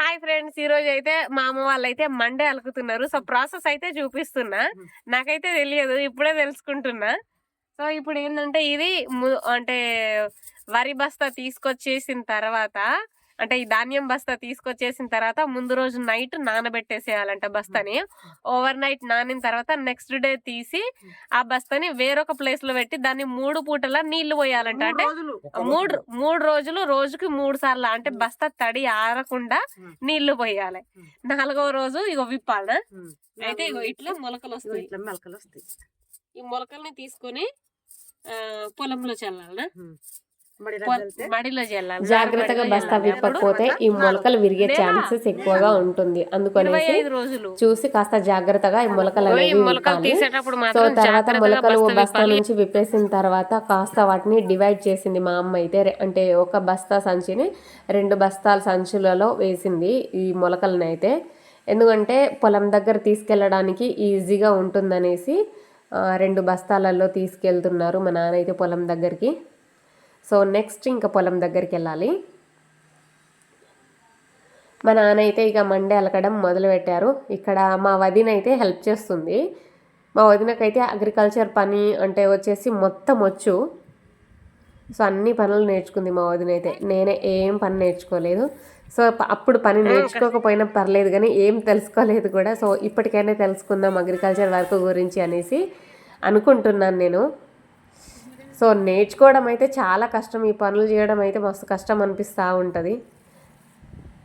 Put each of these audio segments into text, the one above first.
Hi friends ఈ రోజు అయితే మా అమ్మ వాళ్ళు అయితే మండే అలుకుతున్నారు. సో ప్రాసెస్ అయితే చూపిస్తున్నా. నాకైతే తెలియదు ఇప్పుడే తెలుసుకుంటున్నా. సో ఇప్పుడు ఏంటంటే ఇది అంటే వరి బస్తా తీసుకొచ్చేసిన తర్వాత అంటే ఈ ధాన్యం బస్తా తీసుకొచ్చేసిన తర్వాత ముందు రోజు నైట్ నానబెట్టేసేయాలంట బస్తాని. ఓవర్ నైట్ నానిన తర్వాత నెక్స్ట్ డే తీసి ఆ బస్తాని వేరొక ప్లేస్లో పెట్టి దాన్ని మూడు పూటల నీళ్ళు పోయాలంట. అంటే మూడు మూడు రోజులు. రోజుకి మూడు సార్లు అంటే బస్తా తడి ఆరకుండా నీళ్ళు పోయాలి. నాలుగవ రోజు ఇగో విప్పాల అయితే ఇగో ఇట్లా మొలకలు వస్తాయి. ఇట్లా మెలకలు వస్తాయి. ఈ మొలకల్ని తీసుకొని పొలంలో చల్లాలనా మడిలో జాగ్రత్తగా బస్తా విప్పకపోతే ఈ మొలకలు విరిగే ఛాన్సెస్ ఎక్కువగా ఉంటుంది. అందుకనేసి చూసి కాస్త జాగ్రత్తగా ఈ మొలకలు ఈ అనేవి మొలకలు విప్పాలి. తీసేటప్పుడు సో మాత్రం తర్వాత జాగ్రత్తగా మొలకలు బస్తా. నుంచి విప్పేసిన తర్వాత కాస్త వాటిని డివైడ్ చేసింది మా అమ్మ అయితే. అంటే ఒక బస్తా సంచిని రెండు బస్తాల సంచులలో వేసింది ఈ మొలకలను అయితే. ఎందుకంటే పొలం దగ్గర తీసుకెళ్ళడానికి ఈజీగా ఉంటుందనేసి ఆ, రెండు బస్తాలలో తీసుకెళ్తున్నారు మా నాన్న అయితే పొలం దగ్గరికి. సో నెక్స్ట్ ఇంకా పొలం దగ్గరికి వెళ్ళాలి. మా నాన్న అయితే ఇక మండే అలకడం మొదలుపెట్టారు. ఇక్కడ మా వదిన అయితే హెల్ప్ చేస్తుంది. మా వదినకైతే అగ్రికల్చర్ పని అంటే వచ్చేసి మొత్తం వచ్చు. సో అన్ని పనులు నేర్చుకుంది మా వదిన అయితే నేనే ఏం పని నేర్చుకోలేదు. సో అప్పుడు పని నేర్చుకోకపోయినా పర్లేదు కానీ ఏం తెలుసుకోలేదు కూడా. సో ఇప్పటికైనా తెలుసుకుందాం అగ్రికల్చర్ వర్క్ గురించి అనేసి అనుకుంటున్నాను నేను. సో నేర్చుకోవడం అయితే చాలా కష్టం. ఈ పనులు చేయడం అయితే మస్తు కష్టం అనిపిస్తూ ఉంటుంది.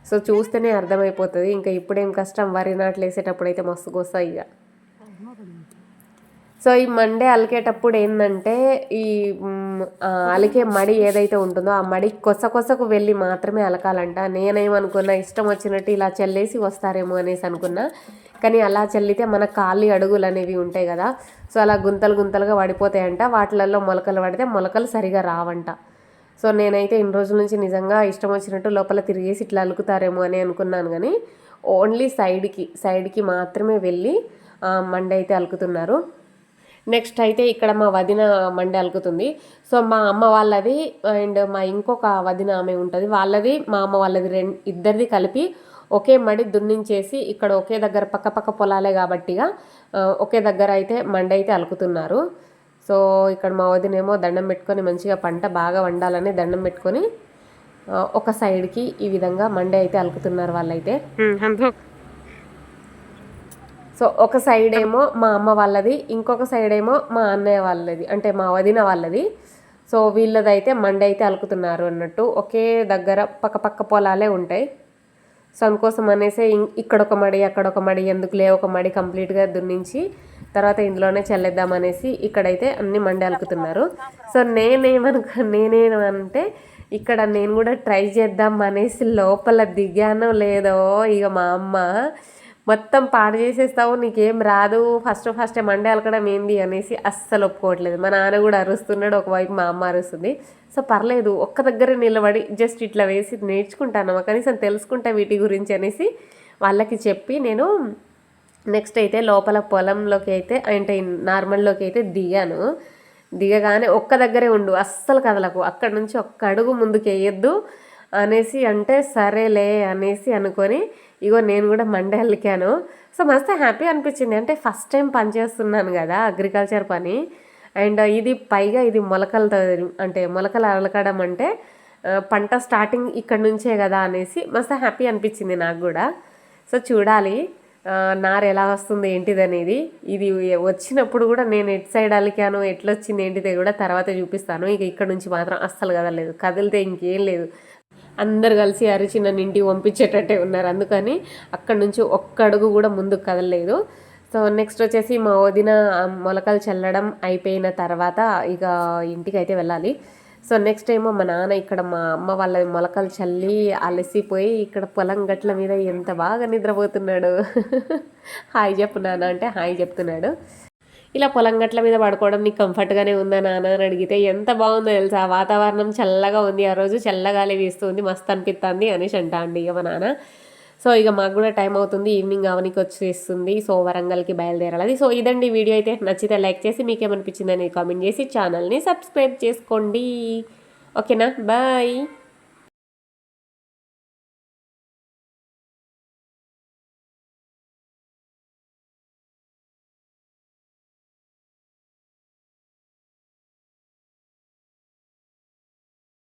సో చూస్తేనే అర్థమైపోతుంది. ఇంకా ఇప్పుడేం కష్టం? వరి నాట్లు వేసేటప్పుడు అయితే మస్తు వస్తాయి ఇక సో ఈ మండే అలికేటప్పుడు ఏంటంటే ఈ అలికే మడి ఏదైతే ఉంటుందో ఆ మడి కొస కొసకు వెళ్ళి మాత్రమే అలకాలంట. నేనేమనుకున్నా ఇష్టం వచ్చినట్టు ఇలా చల్లేసి వస్తారేమో అనేసి అనుకున్నా. కానీ అలా చల్లితే మన ఖాళీ అడుగులు అనేవి ఉంటాయి కదా సో అలా గుంతలు గుంతలుగా పడిపోతాయంట వాటిలలో మొలకలు పడితే మొలకలు సరిగా రావంట. సో నేనైతే ఇన్ని రోజుల నుంచి నిజంగా ఇష్టం వచ్చినట్టు లోపల తిరిగేసి ఇట్లా అలుకుతారేమో అని అనుకున్నాను కానీ ఓన్లీ సైడ్కి సైడ్కి మాత్రమే వెళ్ళి మండే అయితే అలుకుతున్నారు. నెక్స్ట్ అయితే ఇక్కడ మా వదిన మండే అలుకుతుంది సో మా అమ్మ వాళ్ళది అండ్ మా ఇంకొక వదిన ఆమె ఉంటుంది. వాళ్ళది మా అమ్మ వాళ్ళది రెండు ఇద్దరిది కలిపి ఒకే మడి దున్నించేసి ఇక్కడ ఒకే దగ్గర పక్క పక్క పొలాలే కాబట్టిగా ఒకే దగ్గర అయితే మండి అయితే అలుకుతున్నారు సో ఇక్కడ మా వదినేమో దండం పెట్టుకొని మంచిగా పంట బాగా వండాలని దండం పెట్టుకొని ఒక సైడ్కి ఈ విధంగా మండే అయితే అలుకుతున్నారు వాళ్ళైతే. సో ఒక సైడ్ ఏమో మా అమ్మ వాళ్ళది ఇంకొక సైడ్ ఏమో మా అన్నయ్య వాళ్ళది అంటే మా వదిన వాళ్ళది. సో వీళ్ళదైతే మండ అయితే అలుకుతున్నారు అన్నట్టు ఒకే దగ్గర పక్క పక్క పొలాలే ఉంటాయి. సో అందుకోసం అనేసి ఇం- ఇక్కడ ఒక మడి అక్కడ ఒక మడి ఎందుకు లే ఒక మడి కంప్లీట్గా దున్నించి తర్వాత ఇందులోనే చల్లేద్దాం అనేసి ఇక్కడైతే అన్ని మండి అలుకుతున్నారు. సో నేనేమనుకో నేనేమంటే ఇక్కడ నేను కూడా ట్రై చేద్దాం అనేసి లోపల దిగానో లేదో ఇక మా అమ్మ. మొత్తం పాడు చేసేస్తావు నీకేం రాదు ఫస్ట్ ఫస్ట్ మండే అలకడం ఏంది అనేసి అస్సలు ఒప్పుకోవట్లేదు. మా నాన్న కూడా అరుస్తున్నాడు ఒకవైపు మా అమ్మ అరుస్తుంది. సో పర్లేదు ఒక్క దగ్గర నిలబడి జస్ట్ ఇట్లా వేసి నేర్చుకుంటాను కనీసం తెలుసుకుంటా వీటి గురించి అనేసి వాళ్ళకి చెప్పి నేను నెక్స్ట్ అయితే లోపల పొలంలోకి అయితే అంటే నార్మల్లోకి అయితే దిగాను. దిగగానే ఒక్క దగ్గరే ఉండు అస్సలు కదలకు. అక్కడ నుంచి ఒక్క అడుగు ముందుకు వేయొద్దు. అనేసి అంటే సరేలే అనేసి అనుకొని ఇగో నేను కూడా మండే అల్లికాను సో మస్తు హ్యాపీ అనిపించింది. అంటే ఫస్ట్ టైం పని చేస్తున్నాను కదా అగ్రికల్చర్ పని. అండ్ ఇది పైగా ఇది మొలకలతో అంటే మొలకలు అలకడం అంటే పంట స్టార్టింగ్ ఇక్కడ నుంచే కదా అనేసి మస్తు హ్యాపీ అనిపించింది నాకు కూడా. సో చూడాలి నారు ఎలా వస్తుంది ఏంటిది అనేది ఇది వచ్చినప్పుడు కూడా నేను ఎటు సైడ్ అలికాను ఎట్లా వచ్చింది ఏంటిది కూడా తర్వాత చూపిస్తాను. ఇక ఇక్కడ నుంచి మాత్రం అస్సలు కదలేదు కదిలితే ఇంకేం లేదు. అందరు కలిసి అరిచి నన్ను ఇంటికి పంపించేటట్టే ఉన్నారు. అందుకని అక్కడి నుంచి ఒక్క అడుగు కూడా ముందుకు కదలలేదు. సో నెక్స్ట్ వచ్చేసి మా వదిన మొలకలు చల్లడం అయిపోయిన తర్వాత ఇక ఇంటికి అయితే వెళ్ళాలి. సో నెక్స్ట్ ఏమో మా నాన్న ఇక్కడ మా అమ్మ వాళ్ళ మొలకలు చల్లి అలసిపోయి ఇక్కడ పొలం గట్ల మీద ఎంత బాగా నిద్రపోతున్నాడు. హాయ్ చెప్పు నాన్న అంటే హాయ్ చెప్తున్నాడు. ఇలా పొలం గట్ల మీద పడుకోవడం నీకు కంఫర్ట్గానే ఉందా నాన్న అని అడిగితే ఎంత బాగుందో తెలుసా? వాతావరణం చల్లగా ఉంది ఆ రోజు చల్లగాలి వీస్తుంది మస్తు అనిపిస్తుంది అనేసి అంటా అండి ఇక మా నాన్న. సో ఇక మాకు కూడా టైం అవుతుంది ఈవినింగ్ అవనికి వచ్చేస్తుంది సో వరంగల్కి బయలుదేరాలి సో ఇదండి వీడియో అయితే. నచ్చితే లైక్ చేసి మీకు ఏమనిపించిందని కామెంట్ చేసి ఛానల్ని సబ్స్క్రైబ్ చేసుకోండి. ఓకేనా? బాయ్.